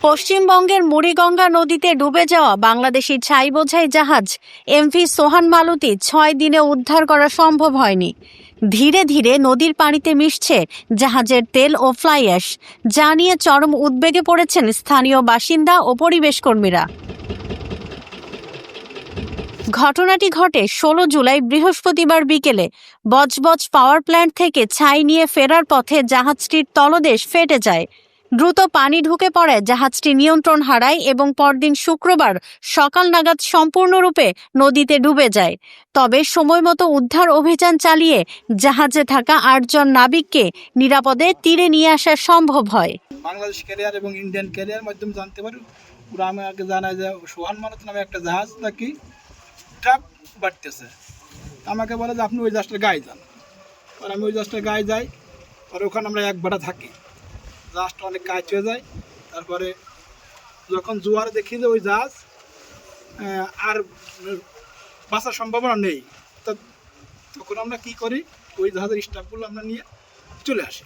পশ্চিমবঙ্গের মুড়িগঙ্গা নদীতে ডুবে যাওয়া বাংলাদেশি ছাই বোঝাই জাহাজ এমভি সোহান মালুতি ছয় দিনে উদ্ধার করা সম্ভব হয়নি। ধীরে ধীরে নদীর পানিতে মিশছে জাহাজের তেল ও ফ্লাই অ্যাশ, যা নিয়ে চরম উদ্বেগে পড়েছেন স্থানীয় বাসিন্দা ও পরিবেশ কর্মীরা। ঘটনাটি ঘটে ষোলো জুলাই বৃহস্পতিবার বিকেলে বজবজ পাওয়ার প্ল্যান্ট থেকে ছাই নিয়ে ফেরার পথে জাহাজটির তলদেশ ফেটে যায়। দ্রুত পানি ঢুকে পড়ে, জাহাজটি নিয়ন্ত্রণ হারায় এবং পরদিন শুক্রবার সকাল নাগাদ সম্পূর্ণরূপে নদীতে ডুবে যায়। তবে সময় মতো উদ্ধার অভিযান চালিয়ে জাহাজে থাকা আটজন নাবিককে নিরাপদে তীরে নিয়ে আসা সম্ভব হয়। বাংলাদেশ ক্যারিয়ার এবং ইন্ডিয়ান ক্যারিয়ার মাধ্যমে জানতে পারি। ওরা আমাকে যে সোহান মানত নামে একটা জাহাজ নাকি ট্রাক বাড়তেছে। আমাকে বলে যে, আপনি ওই জাহাজটার গায়ে যান। আর আমি ওই জাহাজটার গায়ে যাই, আর ওখানে আমরা এক বেটা থাকি। জাহাজটা অনেক কাজ হয়ে যায়। তারপরে যখন জোয়ারে দেখি যে ওই জাহাজ আর বাঁচার সম্ভাবনা নেই, তা তখন আমরা কি করি? ওই জাহাজের স্টাফগুলো আমরা নিয়ে চলে আসি।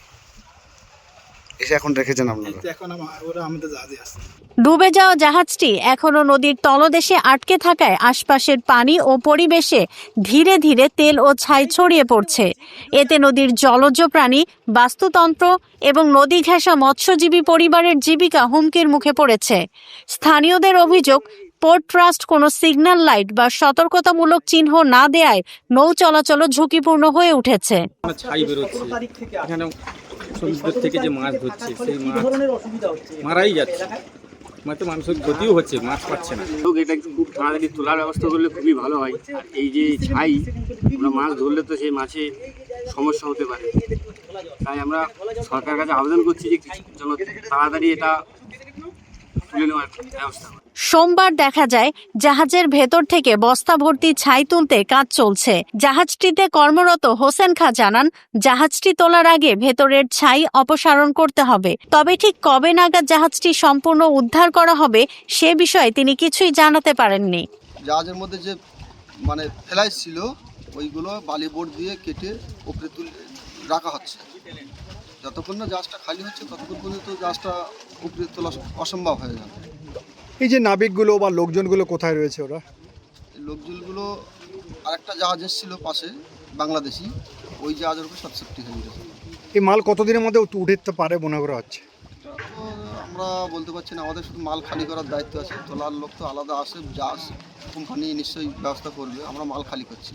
এসে এখন রেখেছেন আপনারা? এখন ওরা আমাদের জাহাজে আছে ডুবে যাওয়া জাহাজটি এখনও নদীর তলদেশে আটকে থাকায় আশপাশের পানি ও পরিবেশে ধীরে ধীরে তেল ও ছাই ছড়িয়ে পড়ছে। এতে নদীর জলজ প্রাণী বাস্তুতন্ত্র এবং নদী ঘেঁষা মৎস্যজীবী পরিবারের জীবিকা হুমকির মুখে পড়েছে। স্থানীয়দের অভিযোগ পোর্ট ট্রাস্ট কোনো সিগন্যাল লাইট বা সতর্কতামূলক চিহ্ন না দেয়ায় নৌ চলাচল ঝুঁকিপূর্ণ হয়ে উঠেছে। সমুদ্র থেকে যে মাছ ধরছে সেই মাছ মারাই যাচ্ছে। মাতে মানুষের ক্ষতিও হচ্ছে মাছ পাচ্ছে না। লোক এটা খুব তাড়াতাড়ি তোলার ব্যবস্থা করলে খুবই ভালো হয়। আর এই যে ছাই আমরা মাছ ধরলে তো সেই মাছে সমস্যা হতে পারে। তাই আমরা সরকারের কাছে আবেদন করছি যে কিছু যেন তাড়াতাড়ি এটা তুলে নেওয়ার ব্যবস্থা করে সোমবার দেখা যায়, জাহাজের ভেতর থেকে বস্তা ভর্তি ছাই তুলতে কাজ চলছে। জাহাজটিতে কর্মরত হোসেন খা জানান, জাহাজটি তোলার আগে ভেতরের ছাই অপসারণ করতে হবে। তবে ঠিক কবে নাগাদ জাহাজটি সম্পূর্ণ উদ্ধার করা হবে, সে বিষয়ে তিনি কিছুই জানাতে পারেননি। জাহাজের মধ্যে যে মানে ফ্লাইস ছিল, ওইগুলো বালি বোর্ড দিয়ে কেটে উপরে তুলে রাখা হচ্ছে। যতক্ষণ না জাহাজটা খালি হচ্ছে ততক্ষণ পর্যন্ত জাহাজটা উপরে তোলা অসম্ভব হয়ে যাবে। এই যে নাবিকগুলো বা লোকজনগুলো কোথায় রয়েছে ওরা? লোকজনগুলো আরেকটা জাহাজ এসেছিল পাশে বাংলাদেশি। ওই জাহাজের উপরে সব সেফটি হয়ে গেছে। এই মাল কতদিনের মধ্যে উঠে উঠতে পারে মনে করা হচ্ছে? আমরা বলতে পারছি না আমাদের শুধু মাল খালি করার দায়িত্ব আছে। তোলার লোক তো আলাদা আসে জাহাজ কোম্পানি নিশ্চয়ই ব্যবস্থা করবে আমরা মাল খালি করছি।